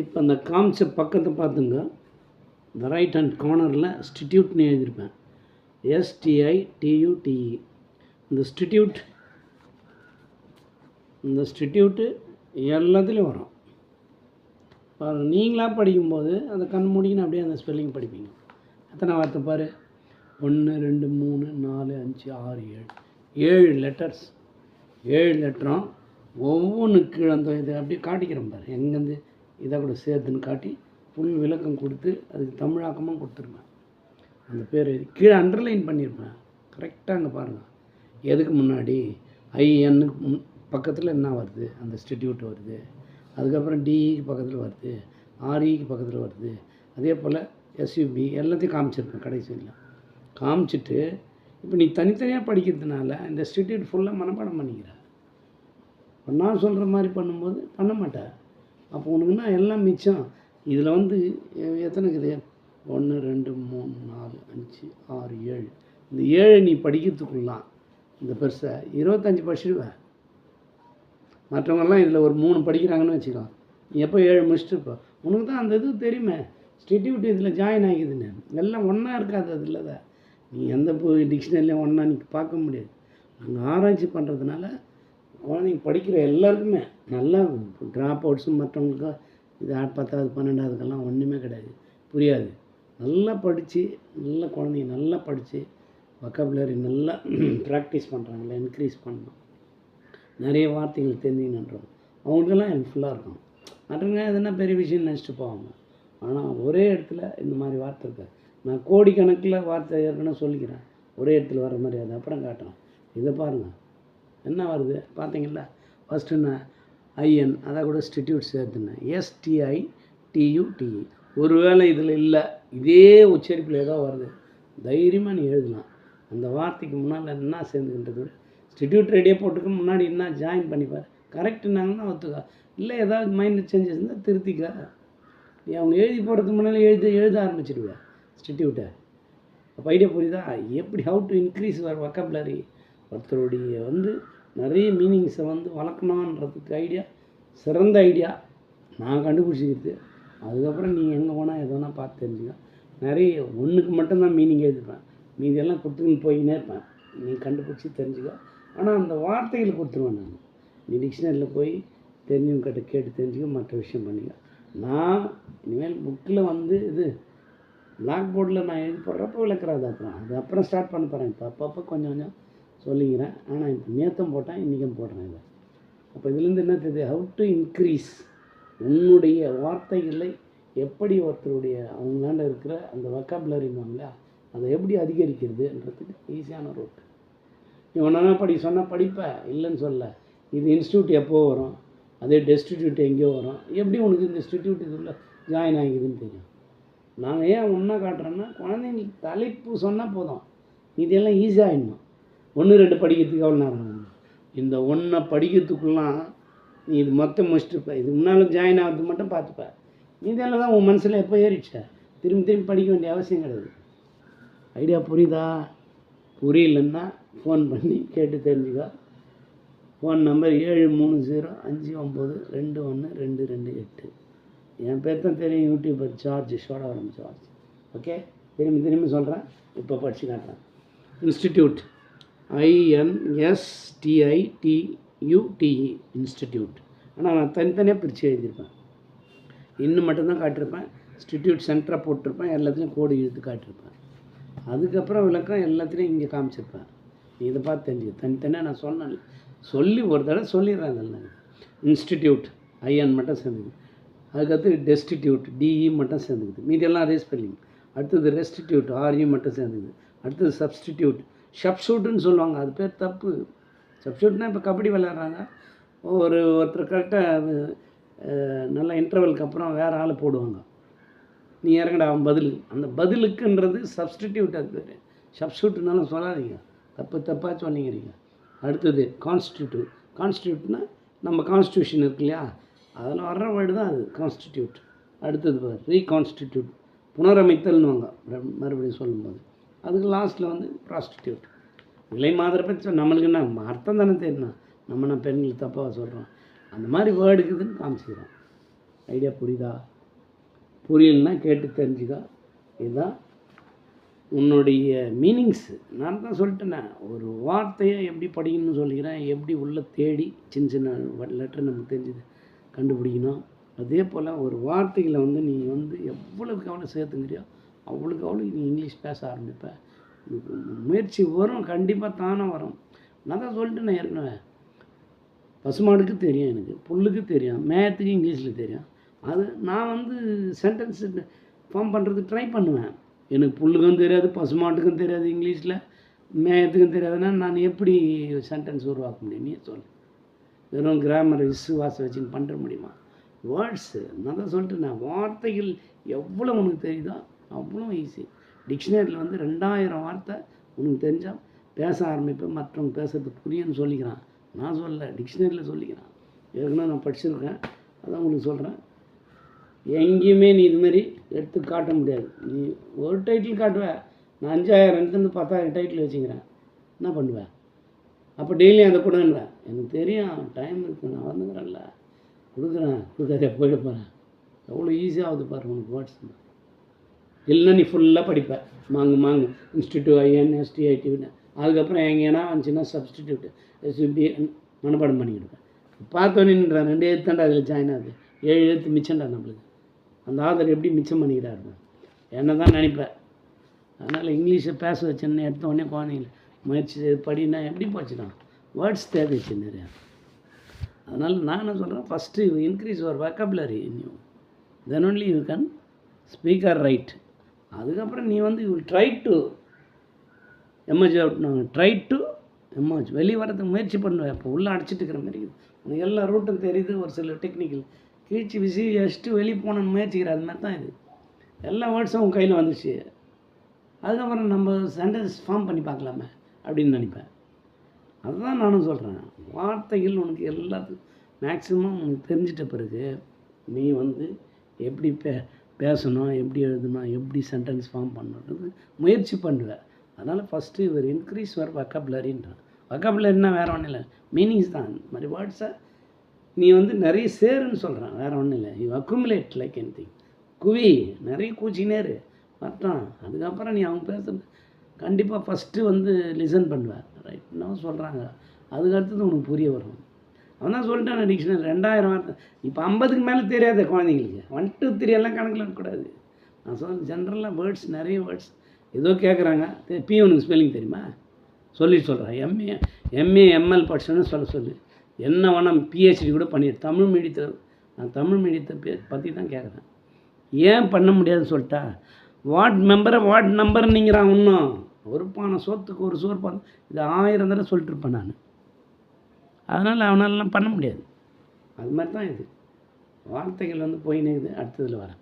இப்போ அந்த காமிச்ச பக்கத்தை பார்த்துங்க. இந்த ரைட் ஹேண்ட் கார்னரில் ஸ்டிடியூட்னு எழுதியிருப்பேன். எஸ்டிஐ டியூடிஇ இந்த ஸ்டிடியூட் இந்த ஸ்டிடியூட்டு எல்லாத்துலேயும் வரும். பாரு நீங்களாக படிக்கும்போது அந்த கண் முடிக்கணும் அப்படியே அந்த ஸ்பெல்லிங் படிப்பீங்க. எத்தனை வார்த்தை பாரு? ஒன்று ரெண்டு மூணு நாலு அஞ்சு ஆறு ஏழு. ஏழு லெட்டர்ஸ் ஏழு லெட்டரும் ஒவ்வொன்றுக்கு அந்த இதை அப்படியே காட்டிக்கிறேன் பாரு. எங்கேருந்து இதை கூட சேர்த்துன்னு காட்டி புல் விளக்கம் கொடுத்து அதுக்கு தமிழாக்கமும் கொடுத்துருப்பேன் அந்த பேர் கீழே அண்டர்லைன் பண்ணியிருப்பேன் கரெக்டாக அங்கே பாருங்கள் எதுக்கு முன்னாடி? ஐஎன்னுக்கு முன் பக்கத்தில் என்ன வருது? அந்த இன்ஸ்டிடியூட் வருது. அதுக்கப்புறம் டிஇக்கு பக்கத்தில் வருது. ஆர்இக்கு பக்கத்தில் வருது. அதே போல் எஸ்யூபி எல்லாத்தையும் காமிச்சிருப்பேன் கடைசியில். காமிச்சிட்டு இப்போ நீ தனித்தனியாக படிக்கிறதுனால இந்த இன்ஸ்டிடியூட் ஃபுல்லாக மனப்பாடம் பண்ணிக்கிற. இப்போ நான் சொல்கிற மாதிரி பண்ணும்போது பண்ண மாட்டேன். அப்போ உனக்குன்னா எல்லாம் மிச்சம். இதில் வந்து எத்தனை இருக்குது? ஒன்று ரெண்டு மூணு நாலு அஞ்சு ஆறு ஏழு. இந்த ஏழு நீ படிக்கிறதுக்குள்ளாம் இந்த பெருசை இருபத்தஞ்சி படிச்சிடுவேன் மற்றவங்கெல்லாம் இதில் ஒரு மூணு படிக்கிறாங்கன்னு வச்சுக்கலாம் நீ எப்போ ஏழு முடிச்சுட்டு இப்போ உனக்கு தான் அந்த இது தெரியுமே. ஸ்டிடியூட் இதில் ஜாயின் ஆகிக்குதுன்னு எல்லாம் ஒன்றா இருக்காது அதில் தான் நீ எந்த டிக்ஷனரிலையும் ஒன்றா நீ பார்க்க முடியாது. நாங்கள் ஆராய்ச்சி பண்ணுறதுனால குழந்தைங்க படிக்கிற எல்லாருக்குமே நல்லா ட்ராப் அவுட்ஸும் மற்றவங்களுக்கு இது பத்தாவது பன்னெண்டாவதுக்கெல்லாம் ஒன்றுமே கிடையாது. புரியாது. நல்லா படித்து நல்லா குழந்தைங்க நல்லா படித்து வொக்காபுலரி நல்லா ப்ராக்டிஸ் பண்ணுறாங்களே இன்க்ரீஸ் பண்ணணும். நிறைய வார்த்தைகள் தெரிஞ்சுக்கணுன்றோம் அவங்களுக்கெல்லாம் ஹெல்ப்ஃபுல்லாக இருக்கும். மற்றவங்க எதுனா பெரிய விஷயம் நினச்சிட்டு போவாங்க. ஆனால் ஒரே இடத்துல இந்த மாதிரி வார்த்தை இருக்காது நான் கோடிக்கணக்கில் வார்த்தை ஏற்கனவே சொல்லிக்கிறேன். ஒரே இடத்துல வர மாதிரி அது அப்புறம் காட்டுறேன் இதை பாருங்கள் என்ன வருது? பார்த்தீங்களா? ஃபஸ்ட்டு நான் ஐஎன் அதை கூட ஸ்டிடியூட் சேர்த்துனேன் எஸ்டிஐ டியூடிஇ ஒருவேளை இதில் இல்லை இதே உச்சரிப்பில் ஏதோ வருது. தைரியமாக நீ எழுதலாம். அந்த வார்த்தைக்கு முன்னால் என்ன சேர்ந்துக்கின்றது ஸ்டிடியூட் ரெடியாக போட்டுக்க முன்னாடி என்ன ஜாயின் பண்ணிப்பார் கரெக்டுனாங்கன்னா ஒத்துக்கா. இல்லை ஏதாவது மைண்டில் சேஞ்சஸ் இருந்தால் திருத்திக்க. நீ அவங்க எழுதி போகிறதுக்கு முன்னாடி எழுத எழுத ஆரம்பிச்சிடுவேன் ஸ்டிடியூட்டை அப்போ ஐடியா புரியுதா? எப்படி how to increase your vocabulary ஒருத்தருடைய வந்து நிறைய மீனிங்ஸை வந்து வளர்க்கணுன்றதுக்கு ஐடியா சிறந்த ஐடியா நான் கண்டுபிடிச்சிக்கிறது. அதுக்கப்புறம் நீ எங்கே போனால் எதனா பார்த்து தெரிஞ்சுக்க. நிறைய ஒன்றுக்கு மட்டும்தான் மீனிங் எழுதிப்பேன். மீதியெல்லாம் கொடுத்துக்கின்னு போயின்னே இருப்பேன். நீ கண்டுபிடிச்சி தெரிஞ்சுக்க. ஆனால் அந்த வார்த்தைகள் கொடுத்துருவேன் நான். நீ டிக்ஷனரியில் போய் தெரிஞ்சவங்க கிட்ட கேட்டு தெரிஞ்சுக்க மற்ற விஷயம் பண்ணிக்க. நான் இனிமேல் புக்கில் வந்து இது பிளாக் போர்டில் நான் எழுதி போடுறப்போ விளக்குறது அப்புறம். அது அப்புறம் ஸ்டார்ட் பண்ண போகிறேன் இப்போ அப்பப்போ கொஞ்சம் கொஞ்சம் சொல்லிக்கிறேன். ஆனால் இப்போ நேத்தம் போட்டேன் இன்றைக்கும் போடுறேன் இதை. அப்போ இதுலேருந்து என்ன தெரியுது? ஹவு டு இன்க்ரீஸ் உன்னுடைய வார்த்தைகளை எப்படி ஒருத்தருடைய அவங்களாண்ட இருக்கிற அந்த வக்காபுலரின்வாங்கள அதை எப்படி அதிகரிக்கிறதுன்றதுக்கு ஈஸியான ரூட் நீ ஒன்றா படி சொன்னால் படிப்ப இல்லைன்னு சொல்ல. இது இன்ஸ்டியூட் எப்போ வரும்? அதே டெஸ்டிடியூட் எங்கேயோ வரும். எப்படி உனக்கு இந்த இன்ஸ்டிடியூட் இதுல ஜாயின் ஆகிக்குதுன்னு தெரியும்? நாங்கள் ஏன் ஒன்றா காட்டுறோன்னா குழந்தைங்களுக்கு தலைப்பு சொன்னால் போதும். இதெல்லாம் ஈஸியாகிடணும் ஒன்று ரெண்டு படிக்கிறதுக்கு எவ்வளோ நேரம் ஆகும்? இந்த ஒன்றை படிக்கிறதுக்குலாம் நீ இது மொத்தம் முடிச்சுட்டுப்ப இது முன்னால் ஜாயின் ஆகிறது மட்டும் பார்த்துப்ப. இதெல்லாம் தான் உன் மனசில் எப்போ ஏறிடுச்ச? திரும்பி திரும்பி படிக்க வேண்டிய அவசியம் கிடையாது. ஐடியா புரியுதா? புரியலன்னா ஃபோன் பண்ணி கேட்டு தெரிஞ்சுக்கோ. ஃபோன் நம்பர் ஏழு மூணு ஜீரோ அஞ்சு ஒம்பது ரெண்டு ஒன்று ரெண்டு ரெண்டு எட்டு. என் பேர் தான் தெரியும் யூடியூபர் சார்ஜ் சோடாவரம் சார்ஜ் ஓகே திரும்பி திரும்பி சொல்கிறேன் இப்போ படிச்சு காட்டுறேன். இன்ஸ்டிடியூட் ஐஎன்எஸ்டிஐடியூடிஇ இன்ஸ்டிடியூட் ஆனால் நான் தனித்தனியாக பிரித்து எழுதியிருப்பேன். இன்னும் மட்டும்தான் காட்டியிருப்பேன். இன்ஸ்டிடியூட் சென்டராக போட்டிருப்பேன். எல்லாத்துலேயும் கோடு இழுத்து காட்டியிருப்பேன். அதுக்கப்புறம் விளக்கம் எல்லாத்துலேயும் இங்கே காமிச்சிருப்பேன். நீ இதை பார்த்து தெரிஞ்சு தனித்தனியாக நான் சொன்னேன். சொல்லி ஒரு தடவை சொல்லிடுறேன் அதில் இன்ஸ்டிடியூட் ஐஎன் மட்டும் சேர்ந்துக்குது. அதுக்கடுத்து டெஸ்டிடியூட் டிஇ மட்டும் சேர்ந்துக்குது. மீதியெல்லாம் அதே ஸ்பெல்லிங் அடுத்தது ரெஸ்டிடியூட் ஆர்இ மட்டும் சேர்ந்துக்குது. அடுத்தது சப்ஸ்டிடியூட் ஷப்ஷூட்டுன்னு சொல்லுவாங்க. அது பேர் தப்பு. ஷப்ஷூட்னா இப்போ கபடி விளையாடுறாங்க. ஒரு ஒருத்தர் கரெக்டாக நல்ல இன்டர்வலுக்கு அப்புறம் வேறு ஆள் போடுவாங்க. நீ இறங்கடா அவன் பதில். அந்த பதிலுக்குன்றது சப்ஸ்டிடியூட் அது பேர். சப்ஸ்டியூட்னாலும் சொல்லாதீங்க. தப்பு தப்பாக சொன்னீங்க அடுத்தது கான்ஸ்டியூட்டிவ் கான்ஸ்டியூட்னா நம்ம கான்ஸ்டியூஷன் இருக்கு இல்லையா? அதில் வர்ற வேர்டு தான் அது கான்ஸ்டிடியூட் அடுத்தது ரீகான்ஸ்டியூட் புனரமைத்தல்னுவாங்க. மறுபடியும் சொல்லும்போது. அதுக்கு லாஸ்ட்டில் வந்து ப்ராஸ்டியூட் விலை மாதிரி பற்றி நம்மளுக்கு என்ன? அர்த்தம் தானே தெரியணும் நம்ம நான் பெண்கள் தப்பாக சொல்கிறோம் அந்த மாதிரி வேர்டு இருக்குதுன்னு காமிச்சிக்கிறோம். ஐடியா புரியுதா? புரியலன்னா கேட்டு தெரிஞ்சுக்கோ. இதுதான் உன்னுடைய மீனிங்ஸு நான் தான் சொல்லிட்டேனே. ஒரு வார்த்தையை எப்படி படிக்கணும்னு சொல்லிக்கிறேன். எப்படி உள்ளே தேடி சின்ன சின்ன லெட்டர் நமக்கு தெரிஞ்சது கண்டுபிடிக்கணும். அதே போல் ஒரு வார்த்தைகளை வந்து நீ வந்து எவ்வளவு எவ்வளோ சேர்த்துங்கிறியோ அவ்வளோக்கு அவ்வளோ நீ இங்கிலீஷ் பேச ஆரம்பிப்பேன் முயற்சி வரும் கண்டிப்பாக தானே வரும். நான் தான் சொல்லிட்டு நான் ஏற்கனவே பசுமாடுக்கு தெரியும் எனக்கு புல்லுக்கு தெரியும் மேயத்துக்கு இங்கிலீஷில் தெரியும். அது நான் வந்து சென்டென்ஸ் ஃபார்ம் பண்ணுறதுக்கு ட்ரை பண்ணுவேன். எனக்கு புல்லுக்கும் தெரியாது பசுமாட்டுக்கும் தெரியாது இங்கிலீஷில் மேயத்துக்கும் தெரியாதுன்னா நான் எப்படி சென்டென்ஸ் உருவாக்க முடியும்? நீ சொல்லு. வெறும் கிராமர் விசுவாசம் வச்சுன்னு பண்ணுற முடியுமா? வேர்ட்ஸு நான் தான் சொல்லிட்டு நான் வார்த்தைகள் எவ்வளோ உனக்கு தெரியுதோ அவ்வளோ ஈஸி டிக்ஷனரியில் வந்து ரெண்டாயிரம் வார்த்தை உனக்கு தெரிஞ்சால் பேச ஆரம்பிப்பேன் மற்றவங்க பேசுறது புரியும்னு சொல்லிக்கிறான். நான் சொல்லலை டிக்ஷனரியில் சொல்லிக்கிறான். ஏற்கனவே நான் படிச்சிருக்கேன். அதான் உங்களுக்கு சொல்கிறேன் எங்கேயுமே நீ இதுமாரி எடுத்து காட்ட முடியாது. நீ ஒரு டைட்டில் காட்டுவ. நான் அஞ்சாயிரம் இடத்துலேருந்து பத்தாயிரம் டைட்டில் வச்சுக்கிறேன். என்ன பண்ணுவேன் அப்போ டெய்லியும் அதை கொடுங்கன்றேன் எனக்கு தெரியும் டைம் இருக்குது நான் வந்துங்கிறேன்ல கொடுக்குறேன். கொடுக்காதே போயிட போகிறேன் எவ்வளோ ஈஸியாகுது பாரு உனக்கு வாட்ஸ்அப் இல்லைன்னா நீ ஃபுல்லாக படிப்பேன் மாங்கு மாங்கு. இன்ஸ்டியூட் ஐஎன் எஸ்டிஐடின்னு அதுக்கப்புறம் எங்கேனா வந்துச்சுன்னா சப்ஸ்டிடியூட் எஸ்பி மனப்பாடம் பண்ணிக்கிடுவேன் பார்த்தோன்னேன்றா ரெண்டு எழுத்தாண்டா அதில் ஜாயின் ஆகுது. ஏழு எழுத்து மிச்சம்டா நம்மளுக்கு. அந்த ஆதர் எப்படி மிச்சம் பண்ணிக்கிறாரு என்ன தான் நினைப்பேன் அதனால் இங்கிலீஷை பேச வச்சேன்னு எடுத்த உடனே குழந்தைங்கள முயற்சி செய்து படினா எப்படி போச்சுன்னா வேர்ட்ஸ் தேவைச்சு நிறையா. அதனால் நான் என்ன சொல்கிறேன் ஃபஸ்ட்டு இன்க்ரீஸ் ஒரு vocabulary new then only you can speaker right அதுக்கப்புறம் நீ வந்து யூ ட்ரை டு எமர்ஜ் அப்படின்னாங்க ட்ரை டு எமர்ஜ் வெளியே வரதுக்கு முயற்சி பண்ணுவேன் இப்போ உள்ளே அடிச்சிட்டு இருக்கிற மாதிரி இருக்குது. உனக்கு எல்லா ரூட்டும் தெரியுது ஒரு சில டெக்னிக்கல் கீழ்ச்சி விசி வச்சுட்டு வெளியே போனோன்னு முயற்சிக்கிற அது மாதிரி தான் இது. எல்லா வேர்ட்ஸும் உன் கையில் வந்துச்சு. அதுக்கப்புறம் நம்ம சென்டென்ஸ் ஃபார்ம் பண்ணி பார்க்கலாமே அப்படின்னு நினைப்பேன். அதுதான் நானும் சொல்கிறேன் வார்த்தைகள் உனக்கு எல்லாத்துக்கும் மேக்ஸிமம் உனக்கு தெரிஞ்சிட்ட பிறகு நீ வந்து எப்படி பே பேசணும் எப்படி எழுதணும் எப்படி சென்டென்ஸ் ஃபார்ம் பண்ணணுன்றது முயற்சி பண்ணுவேன் அதனால் ஃபஸ்ட்டு இவர் இன்க்ரீஸ் வர் வக்கபுலரின்றான் வக்கபுலரின்னா வேறு ஒன்றும் இல்லை. மீனிங்ஸ் தான். இந்த மாதிரி வேர்ட்ஸை நீ வந்து நிறைய சேருன்னு சொல்கிறான் வேறு ஒன்றும் இல்லை. You accumulate like N thing குவி. நிறைய கூச்சினே இரு வரட்டான் அதுக்கப்புறம் நீ அவங்க பேசுறது கண்டிப்பாக ஃபஸ்ட்டு வந்து லிசன் பண்ணுவேன் ரைட் என்ன சொல்கிறாங்க அதுக்கு அடுத்தது உனக்கு புரிய வரும். அவன் தான் சொல்லிட்டான் டிக்ஷனரி ரெண்டாயிரம் வார்த்தை. இப்போ ஐம்பதுக்கு மேலே தெரியாது குழந்தைங்களுக்கு. ஒன் டூ த்ரீ எல்லாம் கணக்கில் இருக்கக்கூடாது. நான் சொல்ல ஜென்ரலாக வேர்ட்ஸ் நிறைய வேர்ட்ஸ் ஏதோ கேட்குறாங்க பி உனக்கு ஸ்பெல்லிங் தெரியுமா? சொல்லி சொல்கிறேன் எம்ஏ எம்ஏ எம்எல் படிச்சோன்னு சொல்ல சொல்லு. என்ன வேணால் பிஹெச்டி கூட பண்ணிடு. தமிழ் மீடியத்தில் நான் தமிழ் மீடியத்தை பற்றி தான் கேட்குறேன் ஏன் பண்ண முடியாதுன்னு சொல்லிட்டா? வார்ட் மெம்பரை வார்ட் நம்பர்னுங்கிறான் இன்னும். ஒரு பானை சோத்துக்கு ஒரு சோறு பானை இது ஆயிரம் தடவை சொல்லிட்டு இருப்பேன் நான். அதனால் அவனாலலாம் பண்ண முடியாது. அது மாதிரி தான் இது. வார்த்தைகள் வந்து போயினே இருக்குது அடுத்ததில் வரேன்.